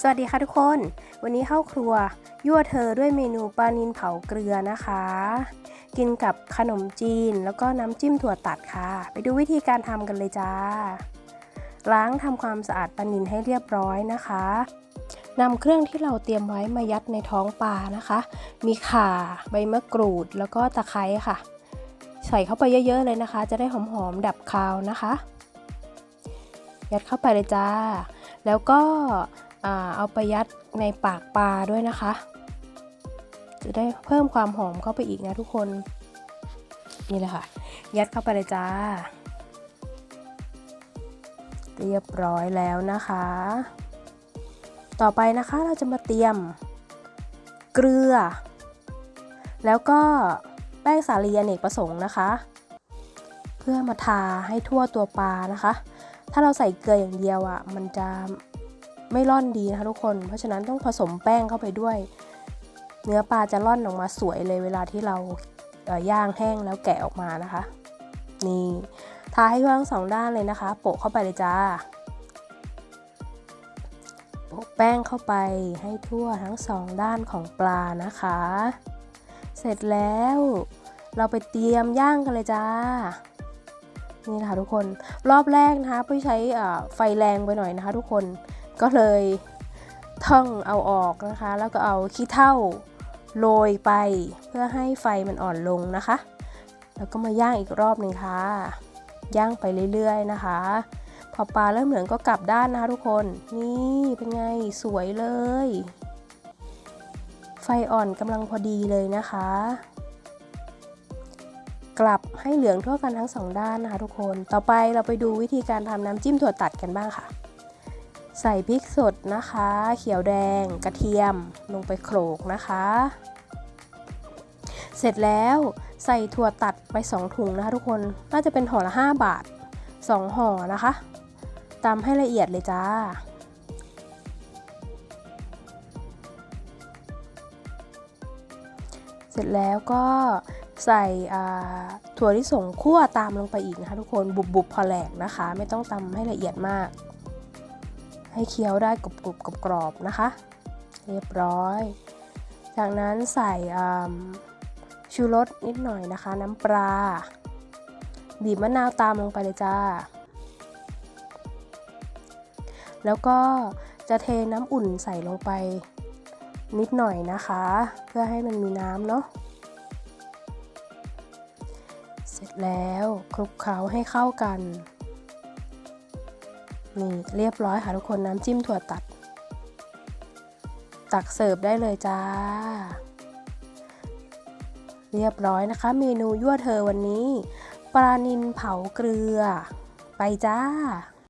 สวัสดีค่ะทุกคน วันนี้เข้าครัว ยั่วเธอด้วยเมนูปลานินเผาเกลือนะคะ กินกับขนมจีนแล้วก็น้ำจิ้มถั่วตัดค่ะ ไปดูวิธีการทำกันเลยจ้า ล้างทำความสะอาดปลานินให้เรียบร้อยนะคะนำเครื่องที่เราเตรียมไว้มายัดในท้องปลานะคะ มีข่า ใบมะกรูด แล้วก็ตะไคร้ค่ะ ใส่เข้าไปเยอะๆเลยนะคะ จะได้หอมๆดับคาวนะคะ ยัดเข้าไปเลยจ้า แล้วก็ เอาไปยัดในปากปลาด้วยนะคะ จะได้เพิ่มความหอมเข้าไปอีกนะทุกคน นี่เลยค่ะ ยัดเข้าไปเลยจ้า เรียบร้อยแล้วนะคะ ต่อไปนะคะเราจะมาเตรียม เกลือ แล้วก็แป้งสาลีอเนกประสงค์นะคะ เพื่อมาทาให้ทั่วตัวปลานะคะ ถ้าเราใส่เกลืออย่างเดียวอะ่ะ มันจะ ไม่ร่อนดีนะคะทุกคน เพราะฉะนั้นต้องผสมแป้งเข้าไปด้วย เนื้อปลาจะร่อนออกมาสวยเลยเวลาที่เราย่างแห้งแล้วแกะออกมานะคะ นี่ทาให้ทั่วทั้งสองด้านเลยนะคะ โปะเข้าไปเลยจ้าโปะแป้งเข้าไปให้ทั่วทั้งสองด้านของปลานะคะ เสร็จแล้ว เราไปเตรียมย่างกันเลยจ้านี่นะคะทุกคนรอบแรกนะคะพี่ใช้ไฟแรงไปหน่อยนะคะ ทุกคน ก็เลยท่องเอาออกนะคะ แล้วก็เอาขี้เถ้าโรยไปเพื่อให้ไฟมันอ่อนลงนะคะ แล้วก็มาย่างอีกรอบหนึ่งค่ะ ย่างไปเรื่อยๆนะคะ พอปลาเริ่มเหลืองก็กลับด้านนะคะทุกคน นี่เป็นไงสวยเลย ไฟอ่อนกำลังพอดีเลยนะคะ กลับให้เหลืองทั่วกันทั้งสองด้านนะคะทุกคน ต่อไปเราไปดูวิธีการทำน้ำจิ้มถั่วตัดกันบ้างค่ะ ใส่พริกสดนะคะ เขียวแดงกระเทียมลงไปโขลกนะคะ เสร็จแล้วใส่ถั่วตัดไป 2 ถุงนะคะทุกคนน่าจะเป็นห่อละ 5 บาท 2 ห่อนะคะตำให้ละเอียดเลยจ้าเสร็จแล้วก็ใส่ถั่วลิสงคั่วตามลงไปอีกนะคะทุกคนบุบๆพอแหลกนะคะ ไม่ต้องตำให้ละเอียดมาก ให้เคี้ยวได้กรุบกรุบกรอบกรอบนะคะ เรียบร้อย จากนั้นใส่ชูรสนิดหน่อยนะคะ น้ำปลาบีบมะนาวตามลงไปเลยจ้า แล้วก็จะเทน้ำอุ่นใส่ลงไปนิดหน่อยนะคะ เพื่อให้มันมีน้ำเนาะเสร็จแล้วคลุกเคล้าให้เข้ากัน นี่เรียบร้อยค่ะทุกคนน้ำจิ้มถั่วตัด ตักเสิร์ฟได้เลยจ้า เรียบร้อยนะคะ เมนูยั่วเธอวันนี้ ปลานินเผาเกลือ ไปจ้า